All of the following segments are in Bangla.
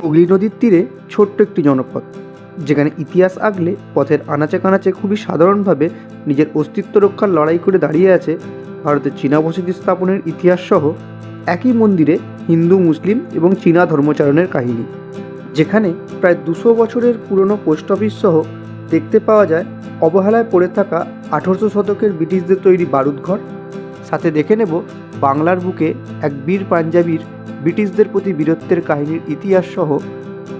হুগলি নদীর তীরে ছোট্ট একটি জনপদ, যেখানে ইতিহাস আগলে পথের আনাচে কানাচে খুবই সাধারণভাবে নিজের অস্তিত্ব রক্ষার লড়াই করে দাঁড়িয়ে আছে ভারতের চীনা বসতি স্থাপনের ইতিহাস সহ একই মন্দিরে হিন্দু, মুসলিম এবং চীনা ধর্মচারণের কাহিনী, যেখানে প্রায় দুশো বছরের পুরনো পোস্ট অফিস সহ দেখতে পাওয়া যায় অবহেলায় পড়ে থাকা আঠেরোশো শতকের ব্রিটিশদের তৈরি বারুদঘর। সাথে দেখে নেব বাংলার বুকে এক বীর পাঞ্জাবির ব্রিটিশদের প্রতি বীরত্বের কাহিনীর ইতিহাস সহ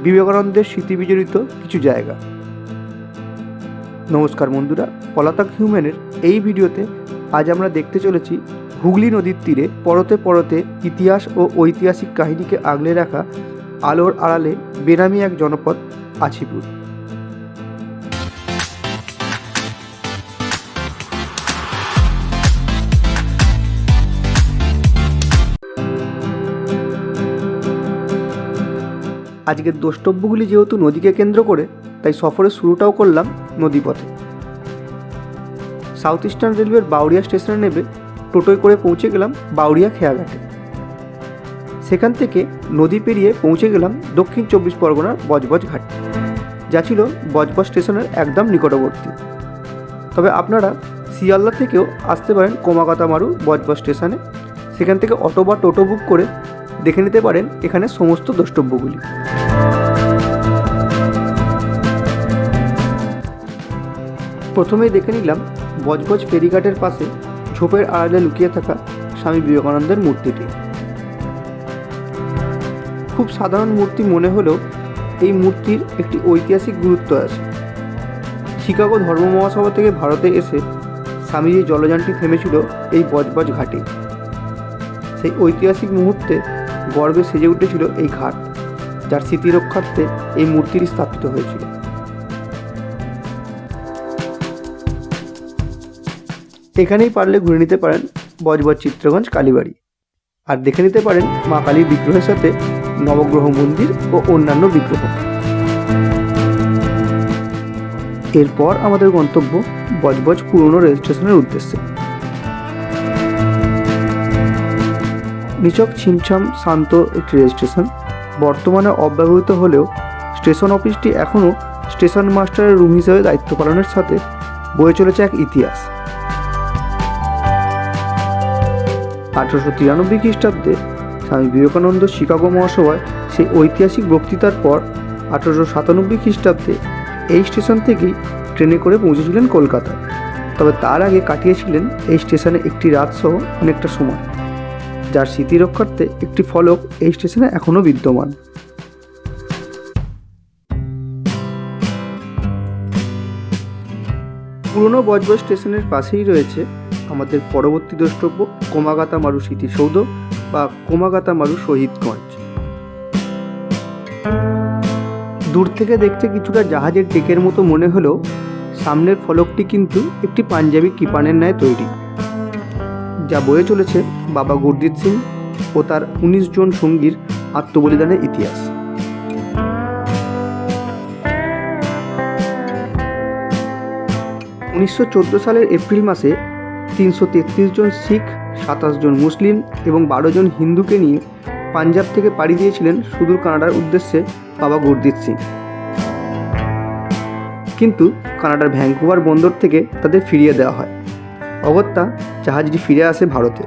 বিবেকানন্দের স্মৃতিবিজড়িত কিছু জায়গা। নমস্কার বন্ধুরা, পলাতক হিউম্যানের এই ভিডিওতে আজ আমরা দেখতে চলেছি হুগলি নদীর তীরে পরতে পরতে ইতিহাস ও ঐতিহাসিক কাহিনীকে আগলে রাখা আলোর আড়ালে বেনামি এক জনপদ, আছিপুর। আজকের দ্রষ্টব্যগুলি যেহেতু নদীকে কেন্দ্র করে, তাই সফরের শুরুটাও করলাম নদীপথে। সাউথ ইস্টার্ন রেলওয়ের বাউরিয়া স্টেশনে নেবে টোটোয় করে পৌঁছে গেলাম বাউরিয়া খেয়াঘাটে। সেখান থেকে নদী পেরিয়ে পৌঁছে গেলাম দক্ষিণ চব্বিশ পরগনার বজবজ ঘাট, যা ছিল বজবজ স্টেশনের একদম নিকটবর্তী। তবে আপনারা শিয়ালদা থেকেও আসতে পারেন কোমাকাতা মারু বজবজ স্টেশনে। সেখান থেকে অটো বা টোটো বুক করে দেখে নিতে পারেন এখানে সমস্ত দ্রষ্টব্যগুলি। প্রথমেই দেখে নিলাম বজবজ ফেরিঘাটের পাশে ঝোপের আড়ালে লুকিয়ে থাকা স্বামী বিবেকানন্দের মূর্তিটি। খুব সাধারণ মূর্তি মনে হলেও এই মূর্তির একটি ঐতিহাসিক গুরুত্ব আছে। শিকাগো ধর্ম মহাসভা থেকে ভারতে এসে স্বামীজি জলযানটি থেমেছিল এই বজবজ ঘাটে। সেই ঐতিহাসিক মুহূর্তে গর্বে সেজে উঠেছিল এই ঘাট, যার স্মৃতি রক্ষার্থে এই মূর্তিটি স্থাপিত হয়েছিল। এখানেই পারলে ঘুরে নিতে পারেন বজবজ চিত্রগঞ্জ কালীবাড়ি। আর দেখে নিতে পারেন মা কালীর বিগ্রহের সাথে নবগ্রহ মন্দির ও অন্যান্য বিগ্রহ। এরপর আমাদের গন্তব্য বজবজ পুরনো রেল স্টেশনের উদ্দেশ্যে। নিচক ছিমছাম শান্ত একটি রেল স্টেশন বর্তমানে অব্যবহৃত হলেও স্টেশন অফিসটি এখনও স্টেশন মাস্টারের রুম হিসেবে দায়িত্ব পালনের সাথে বয়ে চলেছে এক ইতিহাস। আঠারোশো তিরানব্বই খ্রিস্টাব্দে স্বামী বিবেকানন্দ শিকাগো মহাসভায় সেই ঐতিহাসিক বক্তৃতার পর আঠারোশো সাতানব্বই খ্রিস্টাব্দে এই স্টেশন থেকেই ট্রেনে করে পৌঁছেছিলেন কলকাতায়। তবে তার আগে কাটিয়েছিলেন এই স্টেশনে একটি রাত সহ অনেকটা সময়। যার স্মৃতি রক্ষার্থে একটি ফলক এই স্টেশনে এখনও বিদ্যমান। পুরনো বজবজ স্টেশনের পাশেই রয়েছে আমাদের পরবর্তী দ্রষ্টব্য কোমাগাতা মারু স্মৃতিসৌধ বা কোমাগাতা মারু শহীদগঞ্জ। দূর থেকে দেখতে কিছুটা জাহাজের টেকের মতো মনে হলেও, সামনের ফলকটি কিন্তু একটি পাঞ্জাবি কিপানের ন্যায় তৈরি। যা বয়ে চলেছে বাবা গুরজিৎ সিং ও তার উনিশ জন সঙ্গীর আত্মবলিদানের ইতিহাস। উনিশশো চোদ্দ সালের এপ্রিল মাসে তিনশো তেত্রিশ জন শিখ, সাতাশ জন মুসলিম এবং বারো জন হিন্দুকে নিয়ে পাঞ্জাব থেকে পাড়ি দিয়েছিলেন সুদূর কানাডার উদ্দেশ্যে বাবা গুরজিৎ সিং। কিন্তু কানাডার ভ্যাঙ্কুভার বন্দর থেকে তাদের ফিরিয়ে দেওয়া হয়। অগত্যা জাহাজটি ফিরে আসে ভারতে।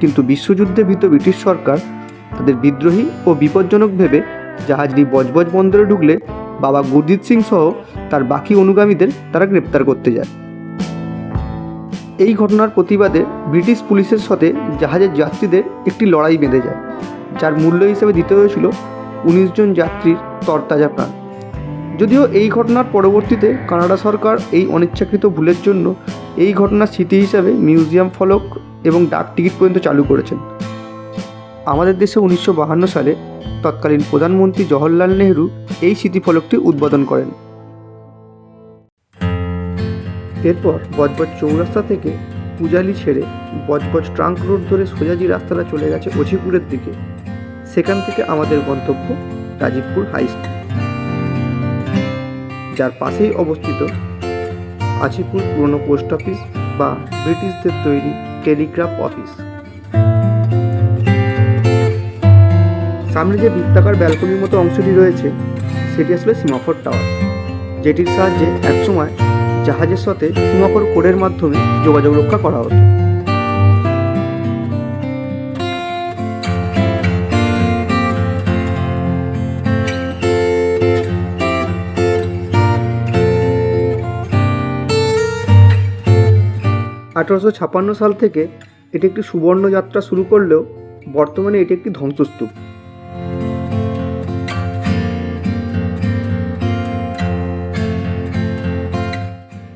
কিন্তু বিশ্বযুদ্ধে ভীত ব্রিটিশ সরকার তাদের বিদ্রোহী ও বিপজ্জনক ভেবে জাহাজটি বজবজ বন্দরে ঢুকলে বাবা গুরজিৎ সিং সহ তার বাকি অনুগামীদের তারা গ্রেপ্তার করতে যায়। এই ঘটনার প্রতিবাদে ব্রিটিশ পুলিশের সাথে জাহাজের যাত্রীদের একটি লড়াই বেঁধে যায়, যার মূল্য হিসেবে দিতে হয়েছিল উনিশ জন যাত্রীর তরতাজা প্রাণ। যদিও এই ঘটনার পরবর্তীতে কানাডা সরকার এই অনিচ্ছাকৃত ভুলের জন্য এই ঘটনার স্মৃতি হিসাবে মিউজিয়াম ফলক এবং ডাক টিকিট পর্যন্ত চালু করেছেন। আমাদের দেশে উনিশশো সালে তৎকালীন প্রধানমন্ত্রী জওহরলাল নেহরু এই স্মৃতিফলকটি উদ্বোধন করেন। এরপর বজবজ চৌরাস্তা থেকে পূজালি ছেড়ে বজবজ ট্রাঙ্ক রোড ধরে সোজাজি রাস্তাটা চলে গেছে অছিপুরের দিকে। সেখান থেকে আমাদের গন্তব্য রাজীবপুর হাই স্কুল। যার পাশেই অবস্থিত আছিপুর পুরনো পোস্ট অফিস বা ব্রিটিশদের তৈরি টেলিগ্রাফ অফিস। সামনে যে বৃত্তাকার ব্যালকনির মতো অংশটি রয়েছে, সেটি আসলে সিমাফোর টাওয়ার, যেটির সাহায্যে একসময় জাহাজের সাথে সিমাফোর কোডের মাধ্যমে যোগাযোগ রক্ষা করা হতো। আঠারোশো ছাপান্ন সাল থেকে এটি একটি সুবর্ণ যাত্রা শুরু করলেও বর্তমানে এটি একটি ধ্বংসস্তূপ।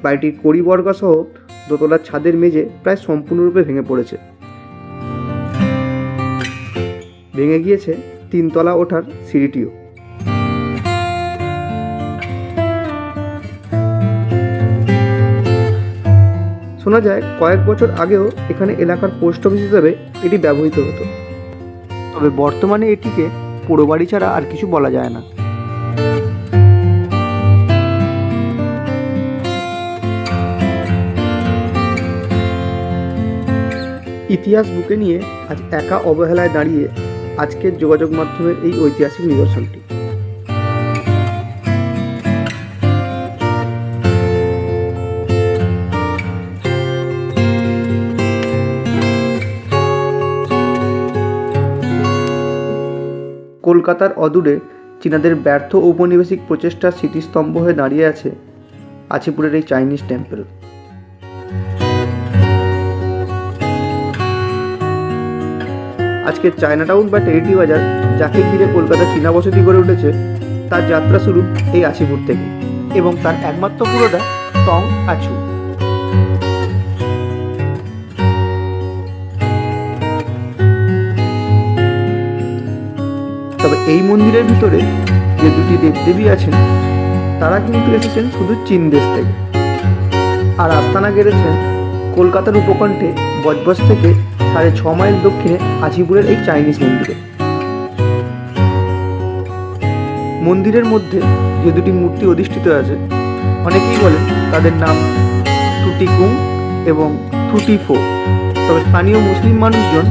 বাড়িটির কড়িবর্গা সহ দোতলার ছাদের মেঝে প্রায় সম্পূর্ণরূপে ভেঙে পড়েছে। ভেঙে গিয়েছে তিনতলা ওঠার সিঁড়িটিও। শোনা যায়, কয়েক বছর আগেও এখানে এলাকার পোস্ট অফিস হিসেবে এটি ব্যবহৃত হতো। তবে বর্তমানে এটিকে পোড়ো বাড়ি ছাড়া আর কিছু বলা যায় না। ইতিহাস বুকে নিয়ে আজ একা অবহেলায় দাঁড়িয়ে আজকের যোগাযোগ মাধ্যমের এই ঐতিহাসিক নিদর্শনটি। কলকাতার অদূরে চীনাদের ব্যর্থ ঔপনিবেশিক প্রচেষ্টার স্মৃতিস্তম্ভ হয়ে দাঁড়িয়ে আছে আছিপুরের এই চাইনিজ টেম্পল। আজকে চায়না টাউন বা টেরিটি বাজার, যাকে ঘিরে কলকাতা চীনা বসতি গড়ে উঠেছে, তার যাত্রা শুরু এই আছিপুর থেকে এবং তার একমাত্র পুরোটা টং আছু। তবে এই মন্দিরের ভিতরে যে দুটি দেবদেবী আছেন, তারা কিন্তু এসেছেন শুধু চীন দেশ থেকে। আর আস্তানা গেড়েছেন কলকাতার উপকণ্ঠে বজবজ থেকে সাড়ে ছ মাইল দক্ষিণে আছিপুরের এই চাইনিজ মন্দিরে। মন্দিরের মধ্যে যে দুটি মূর্তি অধিষ্ঠিত আছে, অনেকেই বলেন তাদের নাম টুটিকুং এবং থুটিফো তবে স্থানীয় মুসলিম মানুষজন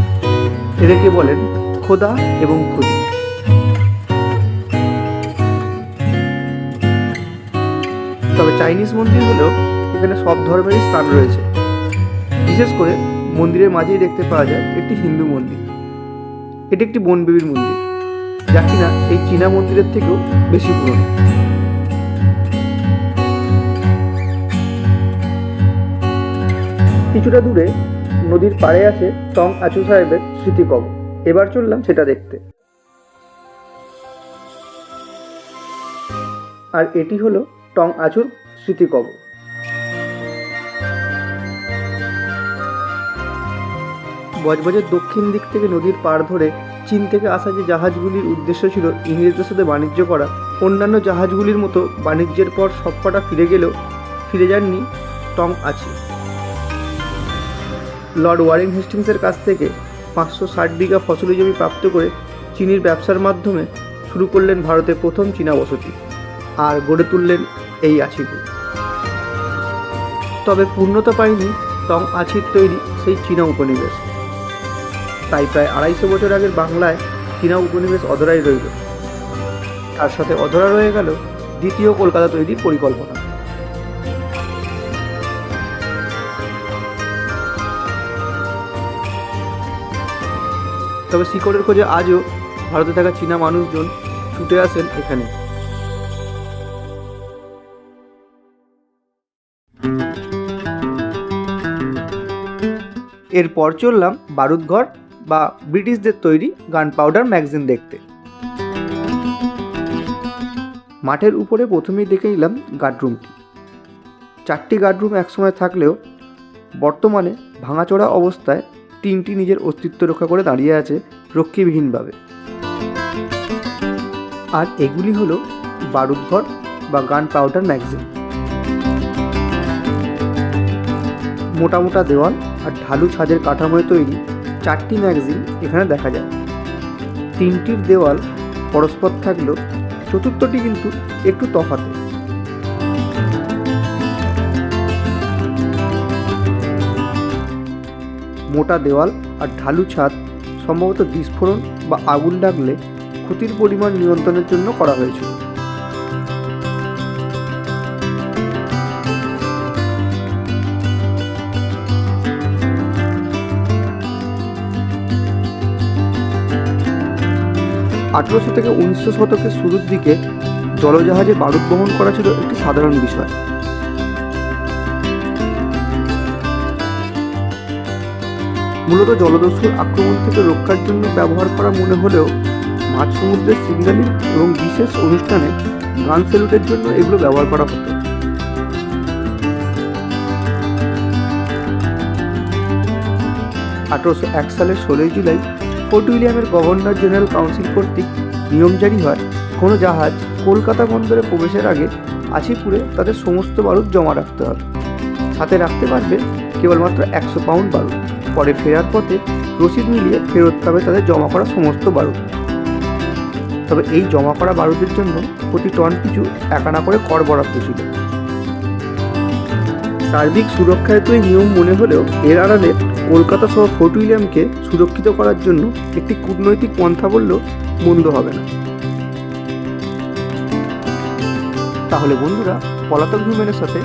এদেরকে বলেন খোদা এবং খুদি। তবে চাইনিজ মন্দির হলেও এখানে সব ধর্মেরই স্থান রয়েছে। বিশেষ করে মন্দিরের মাঝেই দেখতে পাওয়া যায় একটি হিন্দু মন্দির। এটি একটি বনবেবীর মন্দির, যা কিনা এই চীনা মন্দিরের থেকেও বেশি পুরনো। কিছুটা দূরে নদীর পাড়ে আছে টং আচু সাহেবের স্মৃতিকব এবার চললাম সেটা দেখতে। আর এটি হলো টং আচুর স্মৃতিকব বজবজের দক্ষিণ দিক থেকে নদীর পাড় ধরে চীন থেকে আসা যে জাহাজগুলির উদ্দেশ্য ছিল ইংরেজদের সাথে বাণিজ্য করা, অন্যান্য জাহাজগুলির মতো বাণিজ্যের পর সবকটা ফিরে গেলেও ফিরে যাননি টং আছে লর্ড ওয়ারেন হেস্টিংসের কাছ থেকে পাঁচশো ষাট বিঘা ফসলি জমি প্রাপ্ত করে চিনির ব্যবসার মাধ্যমে শুরু করলেন ভারতের প্রথম চীনা বসতি আর গড়ে তুললেন এই আছিপুর তবে পূর্ণতা পায়নি টং আছির তৈরি সেই চীনা উপনিবেশ। তাই প্রায় আড়াইশো বছর আগের বাংলায় চীনা উপনিবেশ অধরাই রইল। তার সাথে অধরা রয়ে গেল দ্বিতীয় কলকাতা তৈরির পরিকল্পনা। তবে শিকড়ের খোঁজে আজও ভারতে থাকা চীনা মানুষজন ছুটে আসেন এখানে। এরপর চললাম বারুদঘর বা ব্রিটিশদের তৈরি গান পাউডার ম্যাগাজিন দেখতে। মাঠের উপরে প্রথমেই দেখে নিলাম গার্ডরুমটি চারটি গার্ডরুম একসময় থাকলেও বর্তমানে ভাঙাচোরা অবস্থায় তিনটি নিজের অস্তিত্ব রক্ষা করে দাঁড়িয়ে আছে রক্ষীবিহীনভাবে। আর এগুলি হলো বারুদঘর বা গান পাউডার ম্যাগাজিন মোটা মোটা দেওয়াল আর ঢালু ছাদের কাঠামোয় তৈরি চারটি ম্যাগাজিন এখানে দেখা যায়। তিনটির দেওয়াল পরস্পর থাকলেও চতুর্থটি কিন্তু একটু তফাতে। মোটা দেওয়াল আর ঢালু ছাদ সম্ভবত বিস্ফোরণ বা আগুন লাগলে ক্ষতির পরিমাণ নিয়ন্ত্রণের জন্য করা হয়েছিল। আঠেরোশো থেকে উনিশশো শতকের শুরুর দিকে জলজাহাজে বারুদ বহন করা ছিল একটি সাধারণ বিষয়। মূলত জলদস্যুর আক্রমণ থেকে রক্ষার জন্য ব্যবহার করা মনে হলেও মাঝ সমুদ্রের সিগন্যালিং এবং বিশেষ অনুষ্ঠানে গান স্যালুটের জন্য এগুলো ব্যবহার করা হতো। আঠারোশো এক সালের ষোলোই জুলাই ফোর্ট উইলিয়ামের গভর্নর জেনারেল কাউন্সিল কর্তৃক নিয়ম জারি হয়, কোনো জাহাজ কলকাতা বন্দরে প্রবেশের আগে আছিপুরে তাদের সমস্ত বারুদ জমা রাখতে হবে। সাথে রাখতে পারবে কেবলমাত্র একশো পাউন্ড বারুদ। পরে ফেরার পথে রসিদ মিলিয়ে ফেরত পাবে তাদের জমা করা সমস্ত বারুদ। তবে এই জমা করা বারুদের জন্য প্রতি টন পিছু একানা করে কর বরাদ্দ ছিল। সার্বিক সুরক্ষায় তো এই নিয়ম মনে হলেও এর আড়ালে কলকাতা সহ ফোর্ট উইলিয়ামকে সুরক্ষিত করার জন্য একটি কূটনৈতিক পন্থা বললেও মন্দ হবে না। তাহলে বন্ধুরা, পলাতক হিউম্যানের সাথে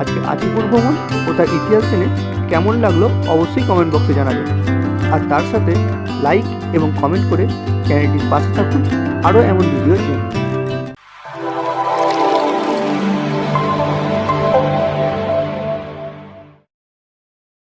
আজকে আজিপুর ভ্রমণ ও তার ইতিহাস জেনে কেমন লাগল অবশ্যই কমেন্ট বক্সে জানাবেন। আর তার সাথে লাইক এবং কমেন্ট করে চ্যানেলটির পাশে থাকুন। আরও এমন ভিডিও জন্য